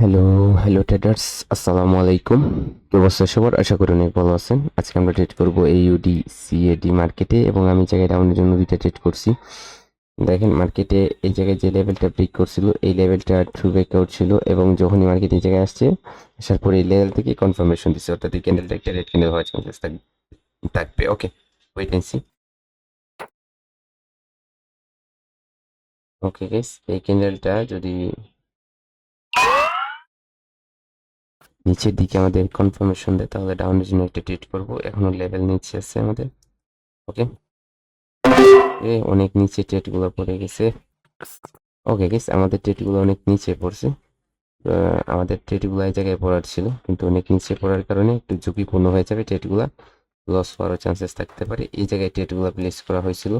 Hello hello traders আসসালামু আলাইকুম কি অবস্থা সবার? আশা করি অনেক ভালো আছেন। আজকে আমরা ট্রেড করব এইউডি সিএডি মার্কেটে এবং আমি জায়গায় ডাউনের জন্য দুইটা ট্রেড করছি। দেখেন মার্কেটে এই জায়গায় যে লেভেলটা ব্রেক করছিল, এই লেভেলটা ট্রু ব্রেকআউট ছিল এবং যখনই মার্কেট এই জায়গায় আসছে, আসার পরে এই লেভেল থেকে কনফার্মেশন দিচ্ছে অর্থাৎ এই ক্যান্ডেলটা একটা রেড ক্যান্ডেল হওয়ার চান্সেস থাকবে। Okay wait and see okay guys এই ক্যান্ডেলটা যদি নিচের দিকে আমাদের কনফার্মেশন দেয়, তাহলে ডাউন ডাউনের জন্য একটা ট্রিট করব। এখনও লেভেল নিচে আছে আমাদের। ওকে অনেক নিচে ট্রেটগুলো পড়ে গেছে। ওকে গেস আমাদের ট্রেটগুলো অনেক নিচে পড়ছে। আমাদের ট্রেটগুলো এই জায়গায় পড়ার ছিল, কিন্তু অনেক নিচে পড়ার কারণে একটু ঝুঁকিপূর্ণ হয়ে যাবে ট্রেটগুলো লস হওয়ারও চান্সেস থাকতে পারে। এই জায়গায় ট্রেটগুলো প্লেস করা হয়েছিল।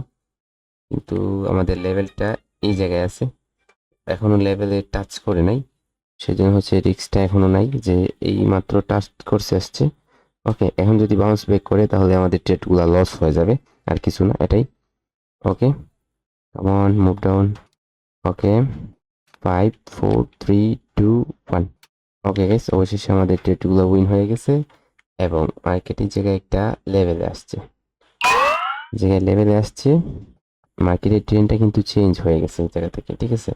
কিন্তু আমাদের লেভেলটা এই জায়গায় আছে। এখনও লেভেলে টাচ করে নাই। সেজন্য হচ্ছে রিস্কটা এখনও নাই যে এই মাত্র টাচ করছে আসছে। ওকে এখন যদি বাউন্স ব্যাক করে তাহলে আমাদের ট্রেডগুলো লস হয়ে যাবে, আর কিছু না, এটাই। Okay come on move down okay five four three two one okay guys অবশেষে আমাদের ট্রেডগুলো উইন হয়ে গেছে এবং মার্কেটের জায়গায় একটা লেভেলে আসছে। জায়গায় লেভেলে আসছে মার্কেটের ট্রেনটা কিন্তু চেঞ্জ হয়ে গেছে জায়গা থেকে, ঠিক আছে?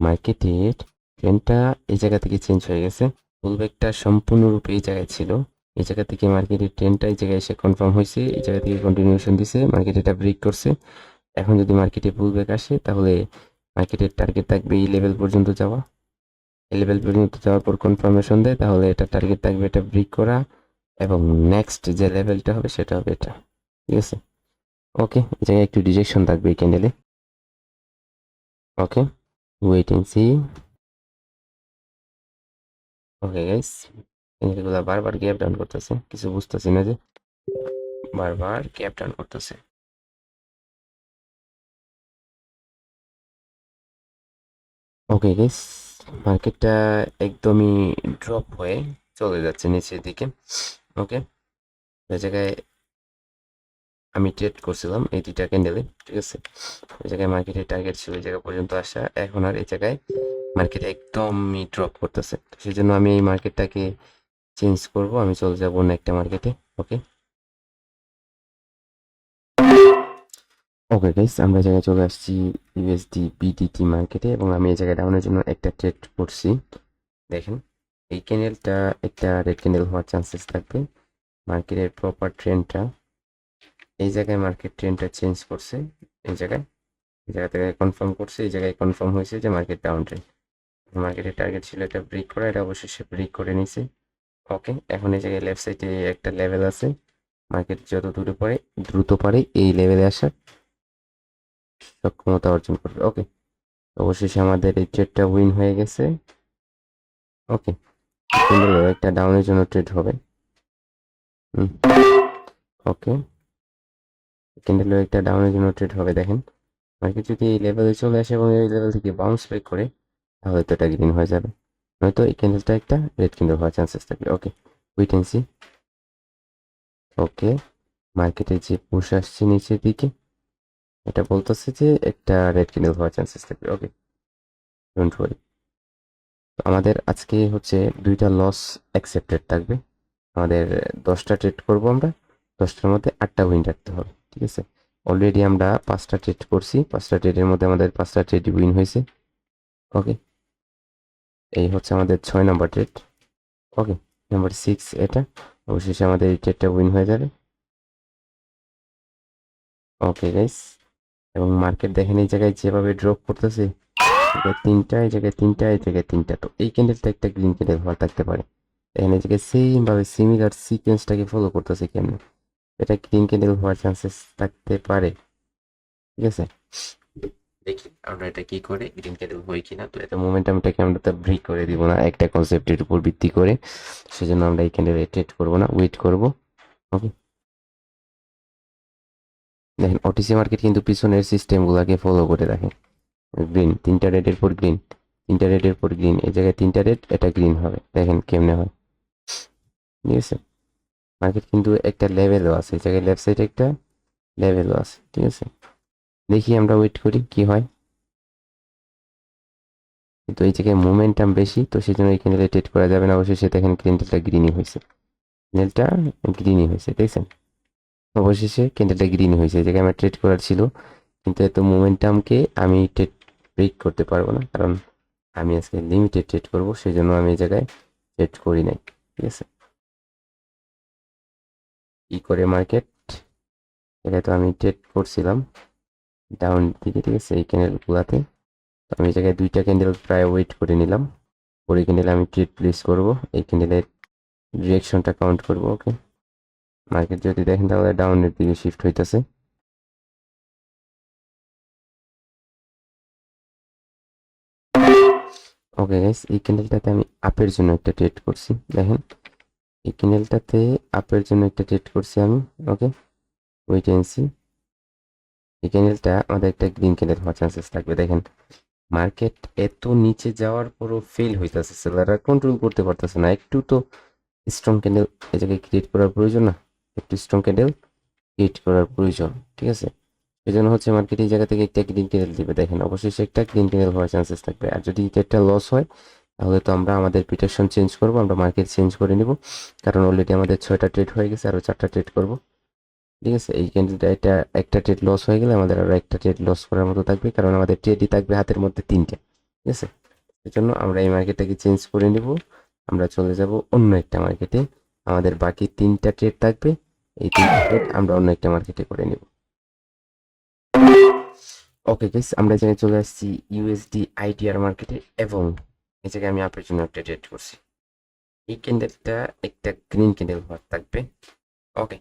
মার্কেটের ট্রেনটা এই জায়গা থেকে চেঞ্জ হয়ে গেছে। পুলব্যাকটা সম্পূর্ণরূপে এই জায়গায় ছিল। এই জায়গা থেকে মার্কেটের ট্রেনটা এই জায়গায় এসে কনফার্ম হয়েছে। এই জায়গা থেকে কন্টিনিউশন দিছে। মার্কেট এটা ব্রেক করছে। এখন যদি মার্কেটে পুলব্যাক আসে, তাহলে মার্কেটের টার্গেট থাকবে এই লেভেল পর্যন্ত যাওয়া। এই লেভেল পর্যন্ত যাওয়ার পর কনফার্মেশন দেয়, তাহলে এটা টার্গেট থাকবে এটা ব্রেক করা। এবং নেক্সট যে লেভেলটা হবে, সেটা হবে এটা। ঠিক আছে? ওকে এই জায়গায় একটু ডিজেকশন থাকবে এই ক্যান্ডেলে okay wait see okay guys এগুলো বারবার গ্যাপ ডাউন করতেছে কিছু বুঝতেছি না যে বারবার গ্যাপ ডাউন করতেছে ওকে গাইস মার্কেটটা একদমই ড্রপ হয়ে চলে যাচ্ছে নিচের দিকে ওকে ওই জায়গায় আমি ট্রেড করছিলাম এই দুইটা ক্যান্ডেলে ঠিক আছে ওই জায়গায় মার্কেটের টার্গেট ছিল ওই জায়গা পর্যন্ত আসা এখন আর এই জায়গায় মার্কেট একদমই ড্রপ করতেছে। সেই জন্য আমি এই মার্কেটটাকে চেঞ্জ করব, আমি চলে যাব অন্য একটা মার্কেটে ওকে ওকে গাইস আমরা জায়গায় চলে আসছি ইউএসডি বিডিটি মার্কেটে এবং আমি এই জায়গায় ডাউনের জন্য একটা ট্রেড করছি। দেখেন, এই ক্যান্ডেলটা একটা রেড ক্যান্ডেল হওয়ার চান্সেস থাকবে। মার্কেটের প্রপার ট্রেন্ডটা এই জায়গায় মার্কেট ট্রেন্ডটা চেঞ্জ করছে, এই জায়গায়, এই জায়গা থেকে কনফার্ম করছে, এই জায়গায় কনফার্ম হয়েছে যে মার্কেট ডাউন ট্রেন্ড মার্কেটের টার্গেট ছিল এটা ব্রেক করা, এটা অবশেষে ব্রেক করে নিছে ওকে এখন এই জায়গায় লেফট সাইডে একটা লেভেল আছে। মার্কেট যত দূরে পড়ে, দ্রুত পারে এই লেভেলে আসার সক্ষমতা অর্জন করবে। ওকে অবশেষে আমাদের এই ট্রেডটা উইন হয়ে গেছে। ওকে সুন্দর একটা ডাউনের জন্য ট্রেড হবে। ওকে ক্যান্ডেল একটা ডাউনের জন্য ট্রেড হবে, দেখেন। মার্কেট যদি এই লেভেলে চলে আসে এবং এই লেভেল থেকে বাউন্স ব্রেক করে তাহলে তো এটা গ্রিন হয়ে যাবে। নয়তো এই ক্যান্ডেলটা একটা রেড ক্যান্ডেল হওয়ার চান্সেস থাকবে। Okay wait and see okay মার্কেটে যে পুশ আসছে নিচের দিকে, এটা বলতেছে যে একটা রেড ক্যান্ডেল হওয়ার চান্সেস থাকবে। ওকে ডোন্ট ওয়ারি আমাদের আজকে হচ্ছে দুইটা লস অ্যাকসেপ্টেড থাকবে। আমাদের দশটা ট্রেড করব আমরা। দশটার মধ্যে আটটা উইন রাখতে হবে, ঠিক আছে? অলরেডি আমরা পাঁচটা ট্রেড করছি। পাঁচটা ট্রেডের মধ্যে আমাদের পাঁচটা ট্রেড উইন হয়েছে। ওকে এই হচ্ছে আমাদের ছয় নম্বর ট্রেড ওকে নাম্বার সিক্স এটা অবশেষে আমাদের এই ট্রেডটা উইন হয়ে যাবে। ওকে গাইস এবং মার্কেট দেখেন এই জায়গায় যেভাবে ড্রপ করতেছে তিনটা, এই জায়গায় তিনটা, এই জায়গায় তিনটা, তো এই ক্যান্ডেলটা একটা গ্রিন ক্যান্ডেল হওয়ার থাকতে পারে। এখানে এই জায়গায় সেম ভাবে সিমিলার সিকোয়েন্সটাকে ফলো করতেছে কেমন? এটা গ্রিন ক্যান্ডেল হওয়ার চান্সেস থাকতে পারে, ঠিক আছে? দেখি আমরা এটা কি করে ক্যান্ডেল হই কিনা তো এটা মোমেন্টামটাকে আমরা তো ব্রেক করে দিব না, একটা কনসেপ্টের উপর ভিত্তি করে। সেজন্য আমরা ক্যান্ডেল ট্রেড করব না ওয়েট করব। ওকে দেখেন ওটিসি মার্কেট কিন্তু পিছনের সিস্টেমগুলোকে ফলো করে রাখে। গ্রিন তিনটা রেডের পর গ্রিন তিনটা রেডের পর গ্রিন এই জায়গায় তিনটা রেড এটা গ্রিন হবে। দেখেন কেমনে হয়। ঠিক আছে? মার্কেট কিন্তু একটা লেভেলও আছে, এই জায়গায় লেফট সাইডে একটা লেভেলও আছে। ঠিক আছে? দেখি আমরা ওয়েট করি, কি হয়। কিন্তু এই জায়গায় মোমেন্টাম বেশি, তো সেই জন্য এই ক্যান্ডেলে ট্রেড করা যাবে না, অবশেষে দেখেন ক্যান্ডেলটা গ্রিনই হয়েছে। ক্যান্ডেলটা গ্রিনই হয়েছে, দেখছেন? অবশেষে ক্যান্ডেলটা গ্রিন হয়েছে, এই জায়গায় আমার ট্রেড করার ছিল। কিন্তু এত মোমেন্টামকে আমি ট্রেড ব্রেক করতে পারব না, কারণ আমি আজকে লিমিটেড ট্রেড করব সেই জন্য আমি এই জায়গায় ট্রেড করি নাই, ঠিক আছে? ই করে মার্কেট এটাই তো আমি ট্রেড করছিলাম। ডাউন দিকে, ঠিক আছে, এই ক্যান্ডেলগুলাতে তো আমি এই জায়গায় দুইটা ক্যান্ডেল প্রায় ওয়েট করে নিলাম। পরে ক্যান্ডেলে আমি ট্রেড প্লেস করব। এই ক্যান্ডেলের ডিরেকশনটা কাউন্ট করব ওকে মার্কেট যদি দেখেন তাহলে ডাউনের দিকে শিফট হইতেছে। ওকে গাইস এই ক্যান্ডেলটাতে আমি আপের জন্য একটা ট্রেড করছি, দেখেন। এই ক্যান্ডেলটাতে আপের জন্য একটা ট্রেড করছি আমি ওকে ওয়েট এন্ড এই ক্যান্ডেলটা আমাদের একটা গ্রিন ক্যান্ডেল হওয়ার চান্সেস থাকবে। দেখেন মার্কেট এত নিচে যাওয়ার পরও ফেল হইতেছে সেলাররা কন্ট্রোল করতে পারতেছে না। একটু তো স্ট্রং ক্যান্ডেল এই জায়গায় ক্রিয়েট করার প্রয়োজন না। একটু স্ট্রং ক্যান্ডেল ক্রিয়েট করার প্রয়োজন, ঠিক আছে? এই জন্য হচ্ছে মার্কেট এই জায়গা থেকে একটা গ্রিন ক্যান্ডেল দিবে। দেখেন অবশ্যই সে একটা গ্রিন ক্যান্ডেল হওয়ার চান্সেস থাকবে। আর যদি একটা লস হয়, তাহলে তো আমরা আমাদের প্রিটেকশন চেঞ্জ করব, আমরা মার্কেট চেঞ্জ করে নিব। কারণ অলরেডি আমাদের ছয়টা ট্রেড হয়ে গেছে আরও চারটা ট্রেড করব। ঠিক আছে? এই ক্যান্ডেলটা এটা একটা ট্রেড লস হয়ে গেলে আমাদের আরও একটা ট্রেড লস করার মতো থাকবে। কারণ আমাদের ট্রেডই থাকবে হাতের মধ্যে তিনটে। ঠিক আছে? জন্য আমরা এই মার্কেটটাকে চেঞ্জ করে নিব। আমরা চলে যাব অন্য একটা মার্কেটে আমাদের বাকি তিনটা ট্রেড থাকবে। এই তিনটা ট্রেড আমরা অন্য একটা মার্কেটে করে নিব। ওকে গাইস আমরা এখানে চলে আসছি ইউএসডি আইডিআর মার্কেটে এবং এই জায়গায় আমি আপের জন্য একটা ট্রেড করছি। এই ক্যান্ডেলটা একটা গ্রিন ক্যান্ডেল হওয়ার থাকবে। ওকে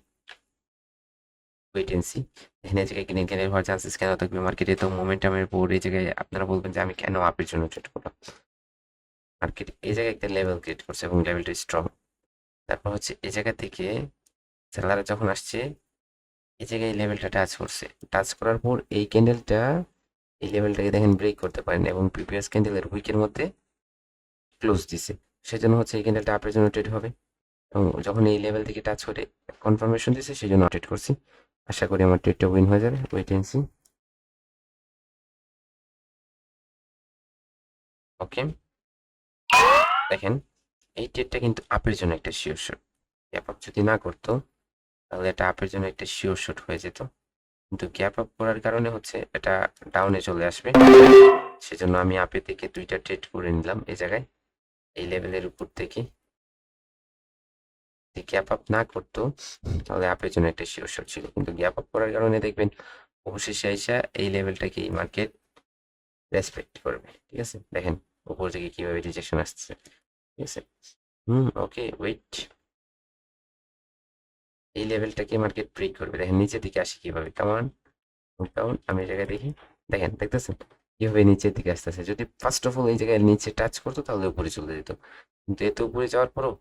ওয়েট এন্ড সি এখানে এই জায়গায় গ্রিন ক্যান্ডেল হওয়ার চান্সেস কেন থাকবে? মার্কেটে তো মোমেন্টামের উপর এই জায়গায় আপনারা বলবেন যে আমি কেন আপের জন্য ট্রেড করলাম? মার্কেট এই জায়গায় একটা লেভেল ক্রিয়েট করছে এবং লেভেলটা স্ট্রং তারপর হচ্ছে এই জায়গা থেকে সেলাররা যখন আসছে, এই জায়গায় এই লেভেলটা টাচ করছে। টাচ করার পর এই ক্যান্ডেলটা এই লেভেলটাকে দেখেন ব্রেক করতে পারেন এবং প্রিভিয়াস ক্যান্ডেলের উইকের মধ্যে ক্লোজ দিছে। সেজন্য হচ্ছে এই ক্যান্ডেলটা আপের জন্য ট্রেড হবে। যখন এই লেভেল থেকে টাচ করে কনফার্মেশন দিছে সেই জন্য ট্রেড করছি। আশা করি আমার ট্রেডটা উইন হয়ে যাবে। ওয়েট এন্ড ওকে দেখেন, এই ট্রেডটা কিন্তু আপের জন্য একটা শিওর শট গ্যাপ আপ যদি না করতো, তাহলে এটা আপের জন্য একটা শিওর শট হয়ে যেত। কিন্তু গ্যাপ আপ করার কারণে হচ্ছে এটা ডাউনে চলে আসবে। সেজন্য আমি আপে থেকে দুইটা ট্রেড করে নিলাম এই জায়গায়। এই লেভেলের উপর থেকে। যদি গ্যাপ আপ না করতো, তাহলে আপের জন্য একটা শিওর শট ছিল। কিন্তু গ্যাপ আপ করার কারণে দেখবেন, অবশেষে আইসা এই লেভেলটাকে মার্কেট রেসপেক্ট করবে, ঠিক আছে? দেখেন, উপর থেকে কীভাবে রিজেকশন আসছে, ঠিক আছে? হুম ওকে ওয়েট এই লেভেলটাকে মার্কেট ব্রেক করবে। দেখেন, নিচের দিকে আসি কীভাবে? কামান কাউন আমি জায়গায় দেখি। দেখেন, দেখতেছেন? কীভাবে নিচের দিকে আসতেছে? যদি ফার্স্ট অফ অল এই জায়গায় নিচে টাচ করতো, তাহলে উপরে চলে যেত। কিন্তু এত উপরে যাওয়ার পরও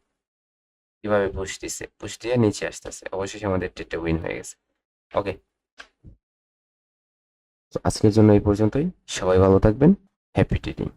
কীভাবে পুশ দিছে? পুশ দিয়ে নিচে আসতেছে। অবশেষে আমাদের ট্রেডটা উইন হয়ে গেছে। ওকে আজকের জন্য এই পর্যন্তই। সবাই ভালো থাকবেন। Happy trading